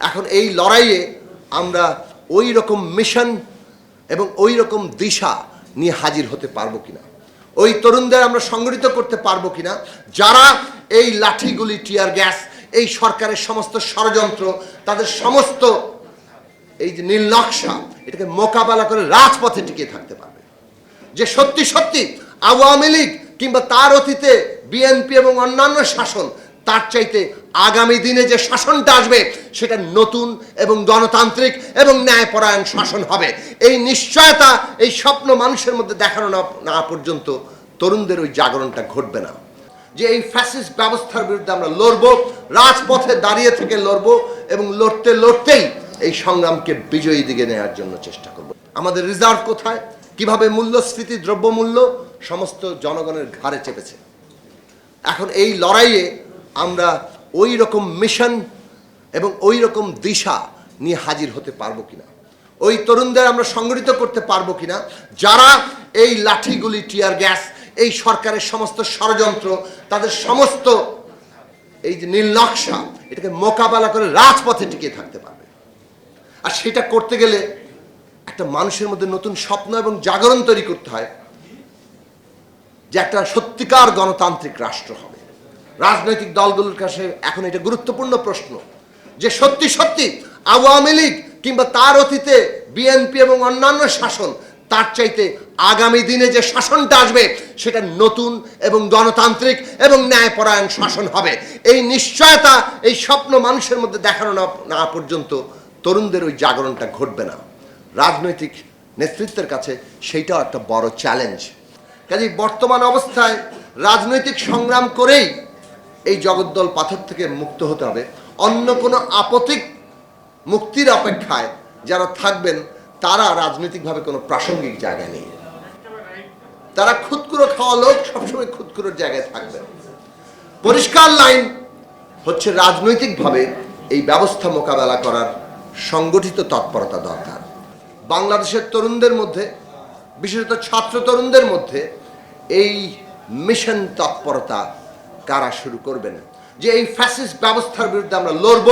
এখন এই লড়াইয়ে আমরা ওই রকম মিশন এবং ওই রকম দিশা নিয়ে হাজির হতে পারব কিনা? ওই তরুণদের আমরা সংগঠিত করতে পারব কিনা? যারা এই লাঠিগুলি, টিয়ার গ্যাস, এই সরকারের সমস্ত ষড়যন্ত্র, তাদের সমস্ত এই যে নীল নকশা, এটাকে মোকাবেলা করে রাজপথে টিকে থাকতে পারবে। যে সত্যি সত্যি আওয়ামী লীগ কিংবা তার অতীতে বিএনপি এবং অন্যান্য শাসন তার চাইতে আগামী দিনে যে শাসনটা আসবে, সেটা নতুন এবং গণতান্ত্রিক এবং ন্যায়পরায়ণ শাসন হবে। এই নিশ্চয়তা, এই স্বপ্ন মানুষের মধ্যে দেখানো না পর্যন্ত তরুণদের ওই জাগরণটা ঘটবে না। যে এই ফ্যাসিস্ট ব্যবস্থার বিরুদ্ধে আমরা লড়ব, রাজপথে দাঁড়িয়ে থেকে লড়ব এবং লড়তে লড়তেই এই সংগ্রামকে বিজয়ী দিকে নেওয়ার জন্য চেষ্টা করব। আমাদের রিজার্ভ কোথায়? কীভাবে মূল্যস্ফীতি, দ্রব্যমূল্য সমস্ত জনগণের ঘাড়ে চেপেছে? এখন এই লড়াইয়ে আমরা ওই রকম মিশন এবং ওই রকম দিশা নিয়ে হাজির হতে পারব কিনা? ওই তরুণদের আমরা সংগঠিত করতে পারব কিনা? যারা এই লাঠিগুলি টিয়ার গ্যাস এই সরকারের সমস্ত ষড়যন্ত্র, তাদের সমস্ত এই যে নীল নকশা, এটাকে মোকাবেলা করে রাজপথে টিকে থাকতে পারবে। আর সেটা করতে গেলে একটা মানুষের মধ্যে নতুন স্বপ্ন এবং জাগরণ তৈরি করতে হয় যে একটা সত্যিকার গণতান্ত্রিক রাষ্ট্র হবে। রাজনৈতিক দলগুলোর কাছে এখন এটা গুরুত্বপূর্ণ প্রশ্ন যে সত্যি সত্যি আওয়ামী লীগ কিংবা তার অতীতে বিএনপি এবং অন্যান্য শাসন, তার চাইতে আগামী দিনে যে শাসনটা আসবে, সেটা নতুন এবং গণতান্ত্রিক এবং ন্যায়পরায়ণ শাসন হবে। এই নিশ্চয়তা, এই স্বপ্ন মানুষের মধ্যে দেখানো না পর্যন্ত তরুণদের ওই জাগরণটা ঘটবে না। রাজনৈতিক নেতৃত্বের কাছে সেইটাও একটা বড় চ্যালেঞ্জ কাজেই বর্তমান অবস্থায় রাজনৈতিক সংগ্রাম করেই এই জগদ্দল পাথর থেকে মুক্ত হতে হবে। অন্য কোনো আপতিক মুক্তির অপেক্ষায় যারা থাকবেন, তারা রাজনৈতিকভাবে কোনো প্রাসঙ্গিক জায়গায় নেই। তারা খুদকুরো খাওয়া লোক সবসময় খুদকুরোর জায়গায় থাকবেন পরিষ্কার লাইন হচ্ছে রাজনৈতিকভাবে এই ব্যবস্থা মোকাবেলা করার সংগঠিত তৎপরতা দরকার। বাংলাদেশের তরুণদের মধ্যে, বিশেষত ছাত্র তরুণদের মধ্যে এই মিশন তৎপরতা কারা শুরু করবেন যে এই ফ্যাসিস্ট ব্যবস্থার বিরুদ্ধে আমরা লড়ব,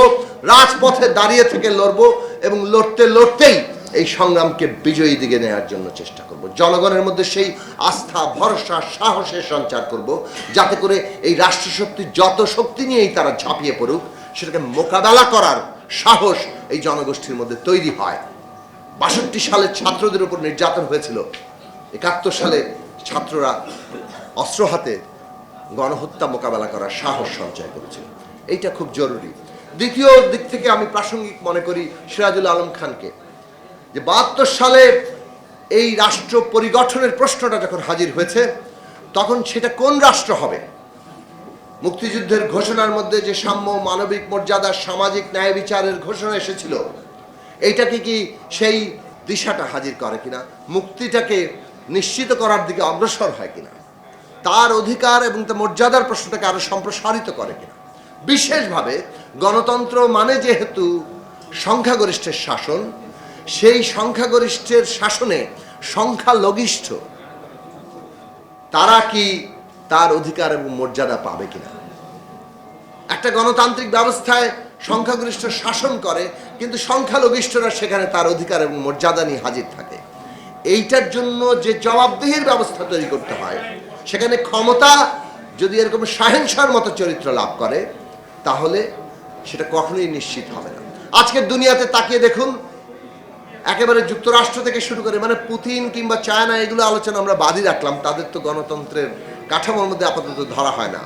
রাজপথে দাঁড়িয়ে থেকে লড়ব এবং লড়তে লড়তেই এই সংগ্রামকে বিজয়ী দিকে নেওয়ার জন্য চেষ্টা করব। জনগণের মধ্যে সেই আস্থা, ভরসা, সাহসের সঞ্চার করব যাতে করে এই রাষ্ট্রশক্তি যত শক্তি নিয়েই তারা ঝাঁপিয়ে পড়ুক, সেটাকে মোকাবেলা করার সাহস এই জনগোষ্ঠীর মধ্যে তৈরি হয়। বাষট্টি সালে ছাত্রদের উপর নির্যাতন হয়েছিল। একাত্তর সালে ছাত্ররা অস্ত্র হাতে গণহত্যা মোকাবেলা করার সাহস সঞ্চয় করেছিল। এইটা খুব জরুরি। দ্বিতীয় দিক থেকে আমি প্রাসঙ্গিক মনে করি সিরাজুল আলম খানকে, যে বাহাত্তর সালে এই রাষ্ট্র পরিগঠনের প্রশ্নটা যখন হাজির হয়েছে, তখন সেটা কোন রাষ্ট্র হবে? মুক্তিযুদ্ধের ঘোষণার মধ্যে যে সাম্য, মানবিক মর্যাদা, সামাজিক ন্যায় বিচারের ঘোষণা এসেছিল এইটাকে কি সেই দিশাটা হাজির করে কিনা? মুক্তিটাকে নিশ্চিত করার দিকে অগ্রসর হয় কিনা? তার অধিকার এবং তার মর্যাদার প্রশ্নটাকে আরও সম্প্রসারিত করে কিনা। বিশেষভাবে গণতন্ত্র মানে যেহেতু সংখ্যাগরিষ্ঠের শাসন, সেই সংখ্যাগরিষ্ঠের শাসনে সংখ্যালঘিষ্ঠ, তারা কি তার অধিকার এবং মর্যাদা পাবে কিনা? একটা গণতান্ত্রিক ব্যবস্থায় সংখ্যাগরিষ্ঠ শাসন করে, কিন্তু সংখ্যালঘিষ্ঠরা সেখানে তার অধিকার এবং মর্যাদা নিয়ে হাজির থাকে। এইটার জন্য যে জবাবদিহির ব্যবস্থা তৈরি করতে হয় সেখানে ক্ষমতা যদি এরকম শাহেনশার মতো চরিত্র লাভ করে, তাহলে সেটা কখনোই নিশ্চিত হবে না। আজকের দুনিয়াতে তাকিয়ে দেখুন, একেবারে যুক্তরাষ্ট্র থেকে শুরু করে মানে পুতিন কিংবা চায়না, এগুলো আলোচনা আমরা বাদই রাখলাম, তাদের তো গণতন্ত্রের কাঠামোর মধ্যে আপাতত ধরা হয় না।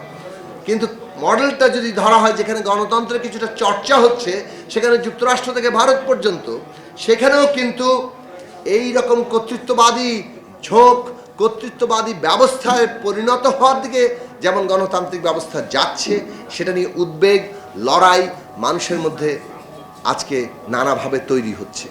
কিন্তু মডেলটা যদি ধরা হয়, যেখানে গণতন্ত্রের কিছুটা চর্চা হচ্ছে, সেখানে যুক্তরাষ্ট্র থেকে ভারত পর্যন্ত, সেখানেও কিন্তু এই রকম কর্তৃত্ববাদী ঝোঁক কর্তৃত্ববাদী ব্যবস্থায় পরিণত হওয়ার দিকে যেমন গণতান্ত্রিক ব্যবস্থা যাচ্ছে, সেটা নিয়ে উদ্বেগ, লড়াই মানুষের মধ্যে আজকে নানাভাবে তৈরি হচ্ছে।